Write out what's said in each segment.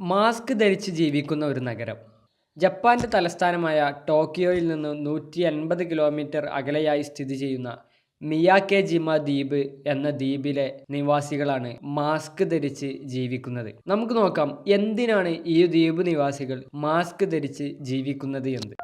Mask ധരിച്ച് ജീവിക്കുന്ന ഒരു നഗരം. ജപ്പാന്റെ തലസ്ഥാനമായ ടോക്കിയോയിൽ നിന്ന് നൂറ്റി അൻപത് കിലോമീറ്റർ അകലെയായി സ്ഥിതി ചെയ്യുന്ന മിയാക്കെ ജിമ ദ്വീപ് എന്ന ദ്വീപിലെ നിവാസികളാണ് മാസ്ക് ധരിച്ച് ജീവിക്കുന്നത്. നമുക്ക് നോക്കാം എന്തിനാണ് ഈ ദ്വീപ് നിവാസികൾ മാസ്ക് ധരിച്ച് ജീവിക്കുന്നത് എന്ന്.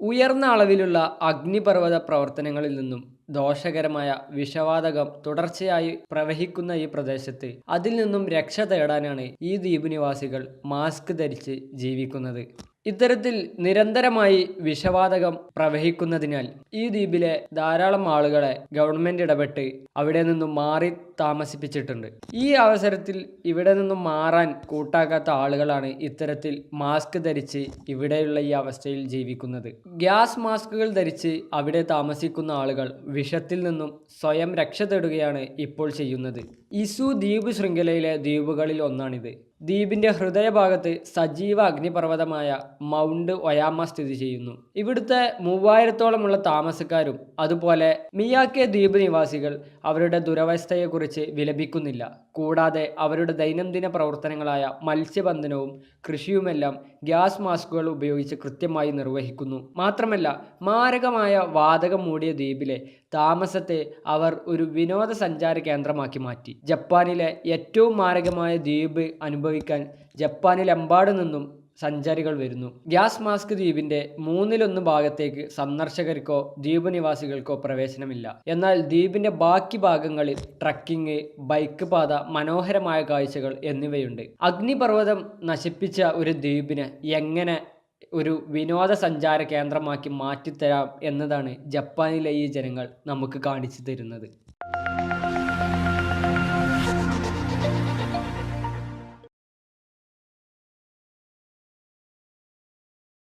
ഉയർന്ന അളവിലുള്ള അഗ്നിപർവത പ്രവർത്തനങ്ങളിൽ നിന്നും ദോഷകരമായ വിഷവാതകം തുടർച്ചയായി പ്രവഹിക്കുന്ന ഈ പ്രദേശത്ത് അതിൽ നിന്നും രക്ഷ തേടാനാണ് ഈ ദ്വീപ് നിവാസികൾ മാസ്ക് ധരിച്ച് ജീവിക്കുന്നത്. ഇത്തരത്തിൽ നിരന്തരമായി വിഷവാതകം പ്രവഹിക്കുന്നതിനാൽ ഈ ദ്വീപിലെ ധാരാളം ആളുകളെ ഗവൺമെന്റ് ഇടപെട്ട് അവിടെ നിന്നും മാറി താമസിപ്പിച്ചിട്ടുണ്ട്. ഈ അവസരത്തിൽ ഇവിടെ നിന്നും മാറാൻ കൂട്ടാക്കാത്ത ആളുകളാണ് ഇത്തരത്തിൽ മാസ്ക് ധരിച്ച് ഇവിടെയുള്ള ഈ അവസ്ഥയിൽ ജീവിക്കുന്നത്. ഗ്യാസ് മാസ്കുകൾ ധരിച്ച് അവിടെ താമസിക്കുന്ന ആളുകൾ വിഷത്തിൽ നിന്നും സ്വയം രക്ഷ തേടുകയാണ് ഇപ്പോൾ ചെയ്യുന്നത്. ഇസു ദ്വീപ് ശൃംഖലയിലെ ദ്വീപുകളിൽ ഒന്നാണിത്. ദ്വീപിന്റെ ഹൃദയഭാഗത്ത് സജീവ അഗ്നിപർവതമായ മൗണ്ട് ഒയാമ സ്ഥിതി ചെയ്യുന്നു. ഇവിടുത്തെ മൂവായിരത്തോളമുള്ള താമസക്കാരും അതുപോലെ മിയാക്കെ ദ്വീപ് നിവാസികൾ അവരുടെ ദുരവസ്ഥയെക്കുറിച്ച് വിലപിക്കുന്നില്ല. കൂടാതെ അവരുടെ ദൈനംദിന പ്രവർത്തനങ്ങളായ മത്സ്യബന്ധനവും കൃഷിയുമെല്ലാം ഗ്യാസ് മാസ്കുകൾ ഉപയോഗിച്ച് കൃത്യമായി നിർവഹിക്കുന്നു. മാത്രമല്ല മാരകമായ വാതകം മൂടിയ ദ്വീപിലെ താമസത്തെ അവർ ഒരു വിനോദസഞ്ചാര കേന്ദ്രമാക്കി മാറ്റി. ജപ്പാനിലെ ഏറ്റവും മാരകമായ ദ്വീപ് അനുഭവിക്കാൻ ജപ്പാനിലെമ്പാടു നിന്നും സഞ്ചാരികൾ വരുന്നു. ഗ്യാസ് മാസ്ക് ദ്വീപിന്റെ മൂന്നിലൊന്ന് ഭാഗത്തേക്ക് സന്ദർശകർക്കോ ദ്വീപ് നിവാസികൾക്കോ പ്രവേശനമില്ല. എന്നാൽ ദ്വീപിന്റെ ബാക്കി ഭാഗങ്ങളിൽ ട്രക്കിംഗ് ബൈക്ക് പാത മനോഹരമായ കാഴ്ചകൾ എന്നിവയുണ്ട്. അഗ്നിപർവതം നശിപ്പിച്ച ഒരു ദ്വീപിന് എങ്ങനെ ഒരു വിനോദസഞ്ചാര കേന്ദ്രമാക്കി മാറ്റിത്തരാം എന്നതാണ് ജപ്പാനിലെ ഈ ജനങ്ങൾ നമുക്ക് കാണിച്ചു തരുന്നത്.